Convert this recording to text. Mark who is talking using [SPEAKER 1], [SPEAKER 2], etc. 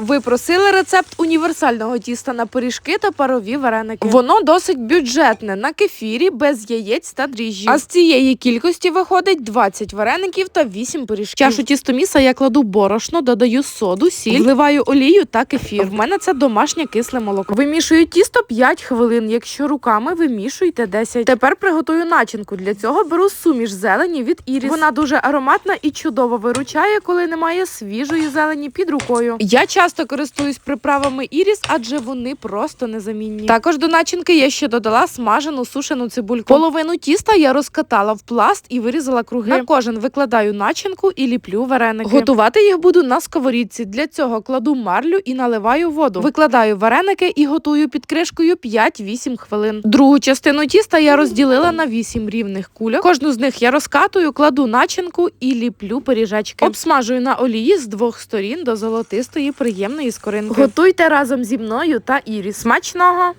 [SPEAKER 1] Ви просили рецепт універсального тіста на пиріжки та парові вареники. Воно досить бюджетне на кефірі, без яєць та дріжджів. А з цієї кількості виходить 20 вареників та 8 пиріжків. Чашу тістоміса я кладу борошно, додаю соду, сіль, вливаю олію та кефір. В мене це домашнє кисле молоко. Вимішую тісто 5 хвилин. Якщо руками вимішуйте 10. Тепер приготую начинку. Для цього беру суміш зелені від іріс. Вона дуже ароматна і чудово виручає, коли немає свіжої зелені під рукою. Я часто користуюсь приправами іріс, адже вони просто незамінні. Також до начинки я ще додала смажену сушену цибульку. Половину тіста я розкатала в пласт і вирізала круги. На кожен викладаю начинку і ліплю вареники. Готувати їх буду на сковорідці. Для цього кладу марлю і наливаю воду. Викладаю вареники і готую під кришкою 5-8 хвилин. Другу частину тіста я розділила на 8 рівних кульок. Кожну з них я розкатую, кладу начинку і ліплю пиріжечки. Обсмажую на олії з двох сторін до золотистої приємної скоринки. Готуйте разом зі мною та Ірі. Смачного!